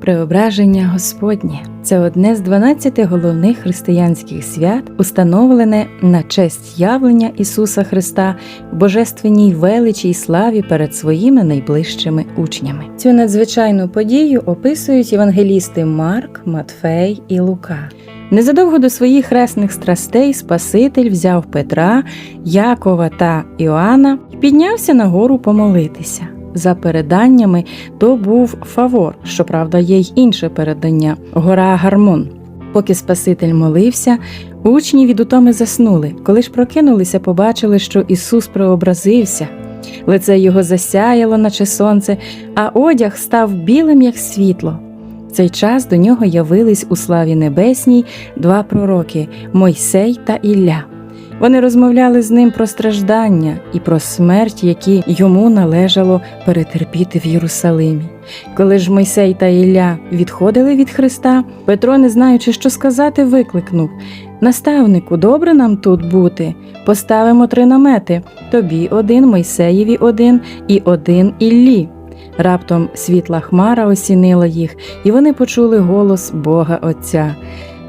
Преображення Господнє це одне з 12 головних християнських свят, установлене на честь явлення Ісуса Христа в божественній величі й славі перед своїми найближчими учнями. Цю надзвичайну подію описують євангелісти Марк, Матфей і Лука. Незадовго до своїх хресних страстей Спаситель взяв Петра, Якова та Іоанна і піднявся на гору помолитися. За переданнями, то був Фавор, щоправда, є й інше передання гора Гармон. Поки Спаситель молився, учні від утоми заснули. Коли ж прокинулися, побачили, що Ісус преобразився. Лице його засяяло, наче сонце, а одяг став білим, як світло. В цей час до нього явились у славі небесній два пророки Мойсей та Ілля. Вони розмовляли з ним про страждання і про смерть, які йому належало перетерпіти в Єрусалимі. Коли ж Мойсей та Ілля відходили від Христа, Петро, не знаючи, що сказати, викликнув Наставнику, добре нам тут бути. Поставимо три намети тобі один, Мойсеєві один і один Іллі. Раптом світла хмара осінила їх, і вони почули голос Бога Отця.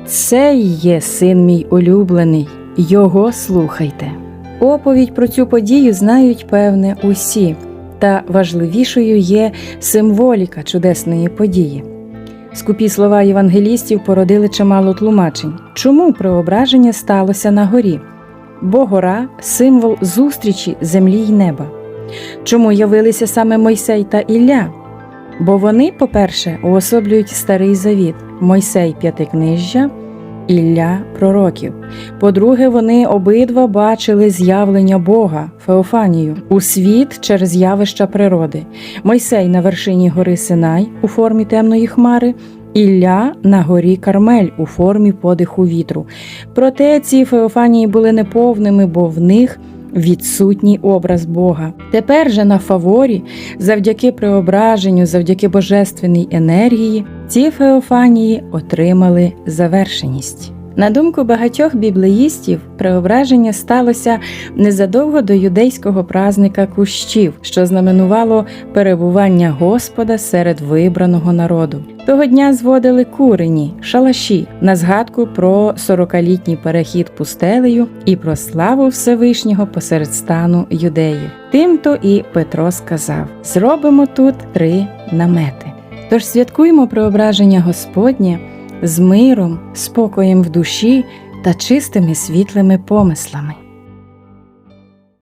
Це є син мій улюблений, його слухайте. Оповідь про цю подію знають, певне, усі, та важливішою є символіка чудесної події. Скупі слова євангелістів породили чимало тлумачень. Чому преображення сталося на горі? Бо гора символ зустрічі землі й неба. Чому явилися саме Мойсей та Ілля? Бо вони, по-перше, уособлюють старий завіт Мойсей п'ятикнижжя, Ілля пророків. По-друге, вони обидва бачили з'явлення Бога Феофанію у світ через явища природи. Мойсей на вершині гори Синай у формі темної хмари. Ілля на горі Кармель у формі подиху вітру. Проте ці Феофанії були неповними, бо в них відсутній образ Бога. Тепер же на фаворі, завдяки преображенню, завдяки божественній енергії, ці Феофанії отримали завершеність. На думку багатьох біблеїстів, преображення сталося незадовго до юдейського празника кущів, що знаменувало перебування Господа серед вибраного народу. Того дня зводили курені, шалаші на згадку про сорокалітній перехід пустелею і про славу Всевишнього посеред стану юдеїв. Тимто і Петро сказав: зробимо тут три намети. Тож святкуємо преображення Господнє з миром, спокоєм в душі та чистими світлими помислами.